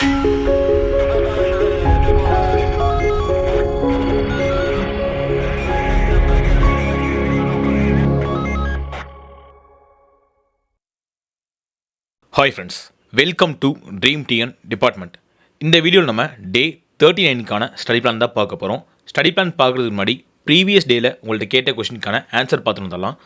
Hi friends welcome to dream TN department இந்த வீடியோவில் நம்ம டே தேர்ட்டி நைனுக்கான ஸ்டடி பிளான் தான் பார்க்க போகிறோம் ஸ்டடி பிளான் பார்க்குறதுக்கு முன்னாடி ப்ரீவியஸ் டேயில் உங்கள்கிட்ட கேட்ட கொஷினுக்கான ஆன்சர் பார்த்துட்டு வந்துடலாம்.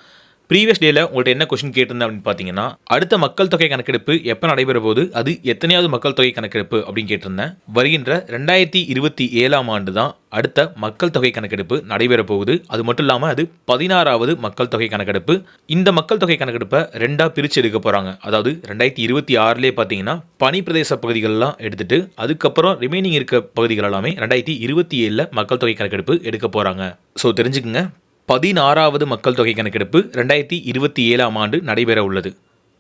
ப்ரீவியஸ் டேல உங்கள்கிட்ட என்ன கொஷின் கேட்டிருந்தேன் அப்படின்னு பார்த்தீங்கன்னா அடுத்த மக்கள் தொகை கணக்கெடுப்பு எப்போ நடைபெற போது அது எத்தனையாவது மக்கள் தொகை கணக்கெடுப்பு அப்படின்னு கேட்டிருந்தேன். வருகின்ற ரெண்டாயிரத்தி இருபத்தி ஏழாம் ஆண்டு தான் அடுத்த மக்கள் தொகை கணக்கெடுப்பு நடைபெற போகுது. அது மட்டும் இல்லாமல் அது பதினாறாவது மக்கள் தொகை கணக்கெடுப்பு. இந்த மக்கள் தொகை கணக்கெடுப்பை ரெண்டாக பிரித்து எடுக்க போகிறாங்க அதாவது ரெண்டாயிரத்தி இருபத்தி ஆறுலேயே பார்த்தீங்கன்னா பனி பிரதேச பகுதிகளெலாம் எடுத்துட்டு அதுக்கப்புறம் ரிமைனிங் இருக்க பகுதிகள் எல்லாமே ரெண்டாயிரத்தி இருபத்தி ஏழில் மக்கள் தொகை கணக்கெடுப்பு எடுக்க போகிறாங்க ஸோ தெரிஞ்சுக்குங்க. பதினாறாவது மக்கள் தொகை கணக்கெடுப்பு ரெண்டாயிரத்தி இருபத்தி ஏழாம் ஆண்டு நடைபெற உள்ளது.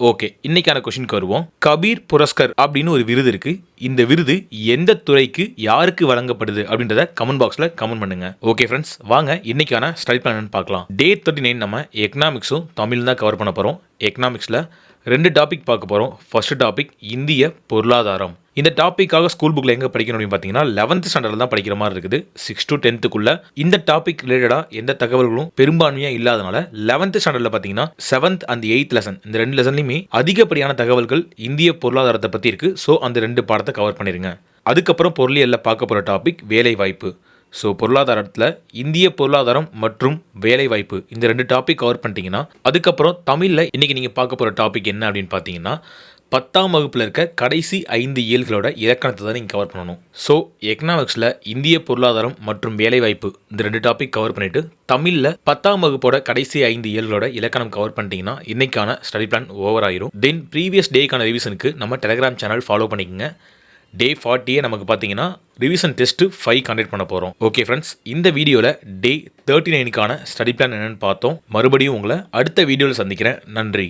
ஓகே இன்னைக்கான கொஷினுக்கு வருவோம் கபீர் புரஸ்கர் அப்படின்னு ஒரு விருது இருக்கு. இந்த விருது எந்த துறைக்கு யாருக்கு வழங்கப்படுது அப்படின்றத கமெண்ட் பாக்ஸில் கமெண்ட் பண்ணுங்க. ஓகே ஃப்ரெண்ட்ஸ் வாங்க இன்னைக்கான ஸ்டடி பிளான் பார்க்கலாம். டே தேர்ட்டி நைன் நம்ம எக்கனாமிக்ஸும் தமிழ் தான் கவர் பண்ண போகிறோம் எக்கனாமிக்ஸில் ரெண்டு டாபிக் பார்க்க போகிறோம் ஃபர்ஸ்ட் டாபிக் இந்திய பொருளாதாரம். இந்த டாப்பிக்காக ஸ்கூல் புக்கில் எங்கே படிக்கணும் அப்படின்னு பார்த்தீங்கன்னா லெவன்த் ஸ்டாண்டர்டில் தான் படிக்கிற மாதிரி இருக்குது. சிக்ஸ் டு டென்த்துக்குள்ள இந்த டாபிக் ரிலேட்டடாக எந்த தகவல்களும் பெரும்பான்மையாக இல்லாதனால லெவன்த் ஸ்டாண்டர்டில் பார்த்தீங்கன்னா செவன்த் அண்ட் எயித் லெசன் இந்த ரெண்டு லெசன்லையுமே அதிகப்படியான தகவல்கள் இந்திய பொருளாதாரத்தை பற்றி இருக்குது ஸோ அந்த ரெண்டு பாடத்தை கவர் பண்ணிடுங்க அதுக்கப்புறம் பொருளியலில் பார்க்க போகிற டாபிக் வேலை வாய்ப்பு ஸோ பொருளாதாரத்தில் இந்திய பொருளாதாரம் மற்றும் வேலைவாய்ப்பு இந்த ரெண்டு டாபிக் கவர் பண்ணிட்டீங்கன்னா அதுக்கப்புறம் தமிழில் இன்றைக்கி நீங்கள் பார்க்க போகிற டாபிக் என்ன அப்படின்னு பார்த்தீங்கன்னா பத்தாம் வகுப்பில் இருக்க கடைசி ஐந்து இயல்களோட இலக்கணத்தை தான் நீங்கள் கவர் பண்ணணும். ஸோ எக்கனாமிக்ஸில் இந்திய பொருளாதாரம் மற்றும் வேலைவாய்ப்பு இந்த ரெண்டு டாபிக் கவர் பண்ணிவிட்டு தமிழில் பத்தாம் வகுப்போட கடைசி ஐந்து இயல்களோட இலக்கணம் கவர் பண்ணிட்டீங்கன்னா இன்றைக்கான ஸ்டடி பிளான் ஓவர் ஆயிரும். தென் ப்ரீவியஸ் டேக்கான ரிவிஷனுக்கு நம்ம டெலிகிராம் சேனல் ஃபாலோ பண்ணிக்கோங்க. டே ஃபார்ட்டியே நமக்கு பார்த்தீங்கன்னா ரிவிஷன் டெஸ்ட்டு ஃபைவ் கண்டக்ட் பண்ண போகிறோம் ஓகே ஃப்ரெண்ட்ஸ் இந்த வீடியோவில் டே தேர்ட்டி நைனுக்கான ஸ்டடி பிளான் என்னென்னு பார்த்தோம். மறுபடியும் உங்களை அடுத்த வீடியோவில் சந்திக்கிறேன். நன்றி.